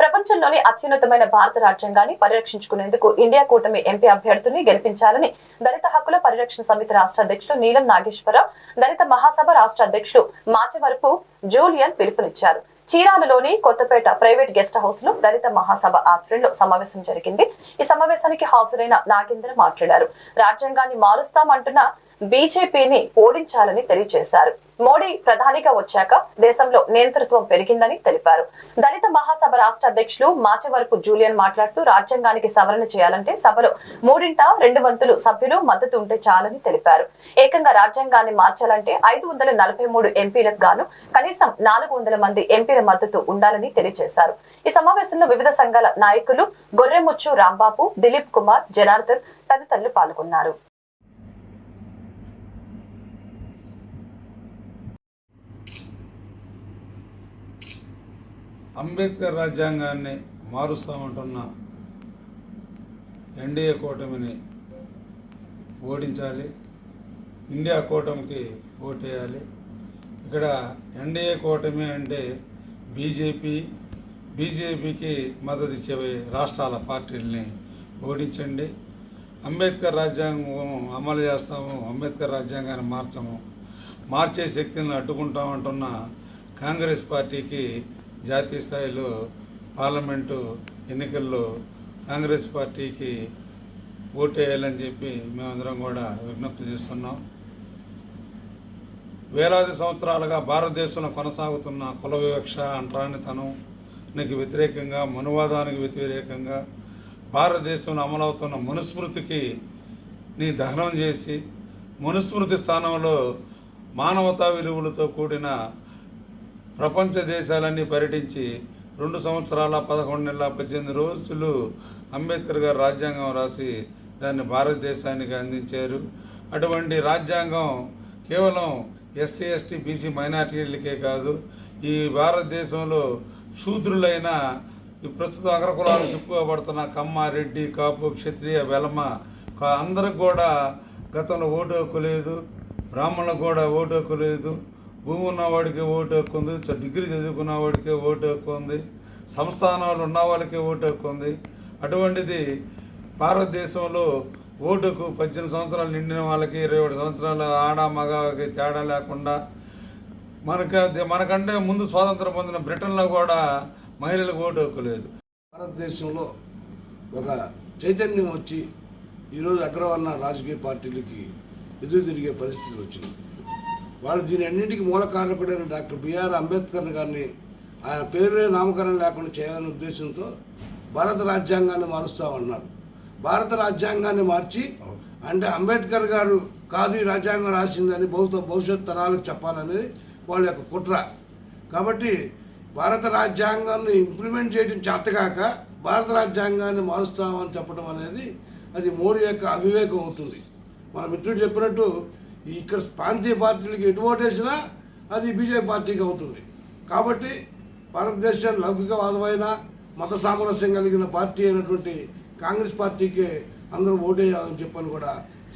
ప్రపంచంలోని అత్యున్నతమైన భారత రాజ్యాంగాన్ని పరిరక్షించుకునేందుకు ఇండియా కూటమి ఎంపీ అభ్యర్థిని గెలిపించాలని దళిత హక్కుల పరిరక్షణ సమితి రాష్ట్ర అధ్యక్షులు నీలం నాగేశ్వరరావు దళిత మహాసభ రాష్ట్ర అధ్యక్షులు మాచవరపు జూలియన్ పిలుపునిచ్చారు. చీరాలలోని కొత్తపేట ప్రైవేట్ గెస్ట్ హౌస్లో దళిత మహాసభ ఆధ్వర్యంలో సమావేశం జరిగింది. ఈ సమావేశానికి హాజరైన నాగేంద్ర మాట్లాడారు. రాజ్యాంగాన్ని మారుస్తామంటున్న బీజేపీని ఓడించాలని తెలియజేశారు. మోడీ ప్రధానిగా వచ్చాక దేశంలో నియంతృత్వం పెరిగిందని తెలిపారు. దళిత మహాసభ రాష్ట్ర అధ్యక్షులు మాచవరపు జూలియన్ మాట్లాడుతూ రాజ్యాంగానికి సవరణ చేయాలంటే సభలో మూడింట రెండు వంతులు సభ్యులు మద్దతు ఉంటే చాలని తెలిపారు. ఏకంగా రాజ్యాంగాన్ని మార్చాలంటే ఐదు వందల నలభై మూడు ఎంపీలకు గాను కనీసం నాలుగు వందల మంది ఎంపీల మద్దతు ఉండాలని తెలియజేశారు. ఈ సమావేశంలో వివిధ సంఘాల నాయకులు గొర్రెముచ్చు రాంబాబు దిలీప్ కుమార్ జనార్దన్ తదితరులు పాల్గొన్నారు. అంబేద్కర్ రాజ్యాంగాన్ని మారుస్తామంటున్న ఎన్డీఏ కూటమిని ఓడించాలి ఇండియా కూటమికి ఓటేయాలి. ఇక్కడ ఎన్డీఏ కూటమి అంటే బీజేపీ. బీజేపీకి మద్దతు ఇచ్చే రాష్ట్రాల పార్టీల్ని ఓడించండి. అంబేద్కర్ రాజ్యాంగం అమలు చేస్తాము అంబేద్కర్ రాజ్యాంగాన్ని మార్చము. మార్చే శక్తిని అడ్డుకుంటామంటున్న కాంగ్రెస్ పార్టీకి జాతీయ స్థాయిలో పార్లమెంటు ఎన్నికల్లో కాంగ్రెస్ పార్టీకి ఓటేయాలని చెప్పి మేమందరం కూడా విజ్ఞప్తి చేస్తున్నాం. వేలాది సంవత్సరాలుగా భారతదేశంలో కొనసాగుతున్న కుల వివక్ష అంటరానితనానికి వ్యతిరేకంగా మనువాదానికి వ్యతిరేకంగా భారతదేశంలో అమలవుతున్న మనుస్మృతికి నీ దహనం చేసి మనుస్మృతి స్థానంలో మానవతా విలువలతో కూడిన ప్రపంచ దేశాలన్నీ పర్యటించి రెండు సంవత్సరాల పదకొండు నెలల పద్దెనిమిది రోజులు అంబేద్కర్ గారు రాజ్యాంగం రాసి దాన్ని భారతదేశానికి అందించారు. అటువంటి రాజ్యాంగం కేవలం ఎస్సీ ఎస్టీ బీసీ మైనార్టీలకే కాదు ఈ భారతదేశంలో శూద్రులైన ఈ ప్రస్తుతం అగ్రకులాలు చెప్పుకోబడుతున్న కమ్మ రెడ్డి కాపు క్షత్రియ వెలమ అందరికి కూడా గతంలో ఓటు హక్కు లేదు బ్రాహ్మణులకు కూడా ఓటు హక్కు లేదు. భూమి ఉన్నవాడికి ఓటు హక్కు ఉంది చ- డిగ్రీ చదువుకున్న వాడికే ఓటు హక్కు ఉంది సంస్థానాలు ఉన్న వాళ్ళకి ఓటు హక్కు ఉంది. అటువంటిది భారతదేశంలో ఓటుకు పద్దెనిమిది సంవత్సరాలు నిండిన వాళ్ళకి ఇరవై ఏడు సంవత్సరాలు ఆడ మగకి తేడా లేకుండా మనక మనకంటే ముందు స్వాతంత్రం పొందిన బ్రిటన్లో కూడా మహిళలకు ఓటు హక్కు లేదు. భారతదేశంలో ఒక చైతన్యం వచ్చి ఈరోజు అగ్రవర్ణ రాజకీయ పార్టీలకి ఎదురు తిరిగే పరిస్థితి వచ్చింది వాళ్ళు దీని అన్నింటికి మూల కారకుడైన డాక్టర్ బిఆర్ అంబేద్కర్ గారిని ఆయన పేరు నామకరణం లేకుండా చేయాలనే ఉద్దేశంతో భారత రాజ్యాంగాన్ని మారుస్తామన్నారు భారత రాజ్యాంగాన్ని మార్చి అంటే అంబేద్కర్ గారు కాదు ఈ రాజ్యాంగం రాసిందని భవిత భవిష్యత్ తరాలకు చెప్పాలనేది వాళ్ళ యొక్క కుట్ర. కాబట్టి భారత రాజ్యాంగాన్ని ఇంప్లిమెంట్ చేయడం చేతగాక భారత రాజ్యాంగాన్ని మారుస్తామని చెప్పడం అనేది అది మోడీ యొక్క అవివేకం అవుతుంది. మన మిత్రుడు చెప్పినట్టు ఇక్కడ ప్రాంతీయ పార్టీలకి ఎటు ఓటేసినా అది బీజేపీ పార్టీకి అవుతుంది. కాబట్టి భారతదేశం లౌకికవాదమైన మత సామరస్యం కలిగిన పార్టీ అయినటువంటి కాంగ్రెస్ పార్టీకి అందరూ ఓటేయాలని చెప్పని కూడా